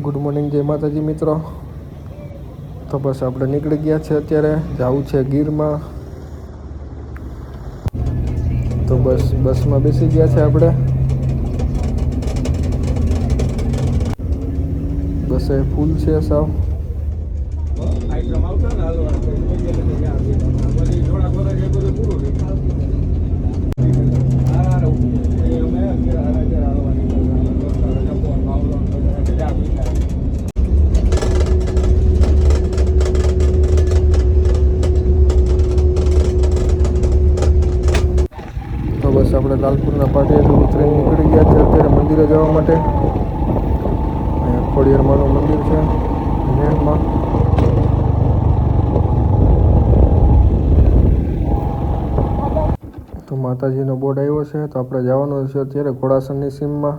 Good morning જય માતાજી મિત્રો. તો બસ આપણે નીકળી ગયા છે અત્યારે. જવું છે ગીરમાં. તો બસ, બસમાં બેસી ગયા છે આપણે. બસ એ ફૂલ છે સાવ. આઈટમ આવશે ને હાલવા. લાલપુરના પાટીએથી ઉતરીને નીકળી ગયા છે અત્યારે મંદિરે જવા માટે. અહીંયા ખોડિયારમાંનું મંદિર છે નેટમાં તો માતાજીનો બોર્ડ આવ્યો છે, તો આપણે જવાનું છે અત્યારે ઘોડાસરની સીમમાં.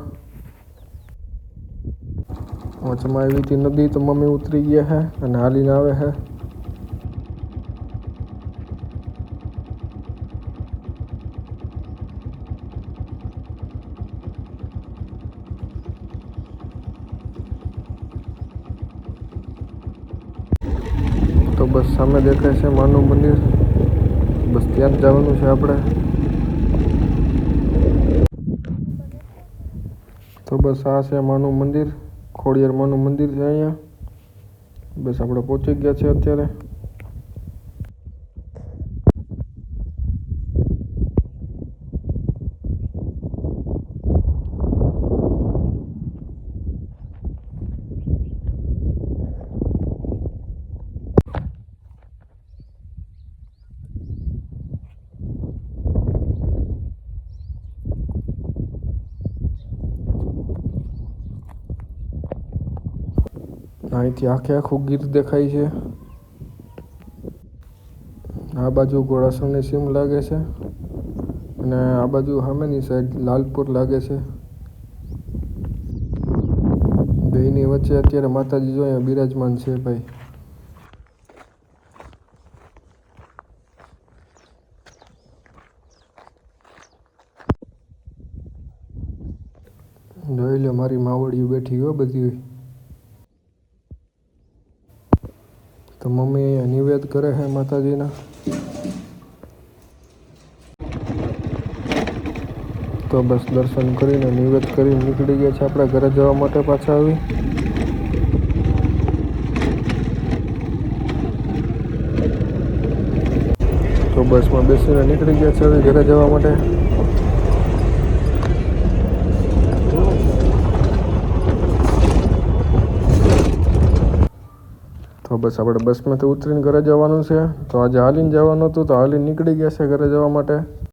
વચમાં આવી હતી નદી, તો મમ્મી ઉતરી ગયા છે અને હાલીને આવે છે તો બસ સામે દેખાય છે, માનું મંદિર બસ ત્યાં જ જવાનું છે આપણે. તો બસ આ છે માનું મંદિર. ખોડિયાર માનું મંદિર છે અહીંયા. બસ આપણે પહોંચી ગયા છે અત્યારે. અહીંથી આખે આખું ગીર દેખાય છે. આ બાજુ ઘોડાસણની સીમ લાગે છે અને આ બાજુ સામેની સાઈડ લાલપુર લાગે છે. બેની વચ્ચે અત્યારે માતાજી જો અહીંયા બિરાજમાન છે ભાઈ. જોઈ લો, મારી માવડીઓ બેઠી હો બધી. તો મમ્મી અહીંયા નિવેદ કરે છે માતાજીના? તો બસ દર્શન કરીને નિવેદ કરીને નીકળી ગયા છે આપણે ઘરે જવા માટે પાછા આવી. તો બસમાં બેસીને નીકળી ગયા છે ઘરે જવા માટે. તો બસ આપણે બસમાંથી ઉતરીને ઘરે જવાનું છે. તો આજે હાલીને જવાનું હતું, તો હાલીને નીકળી ગયા છે ઘરે જવા માટે.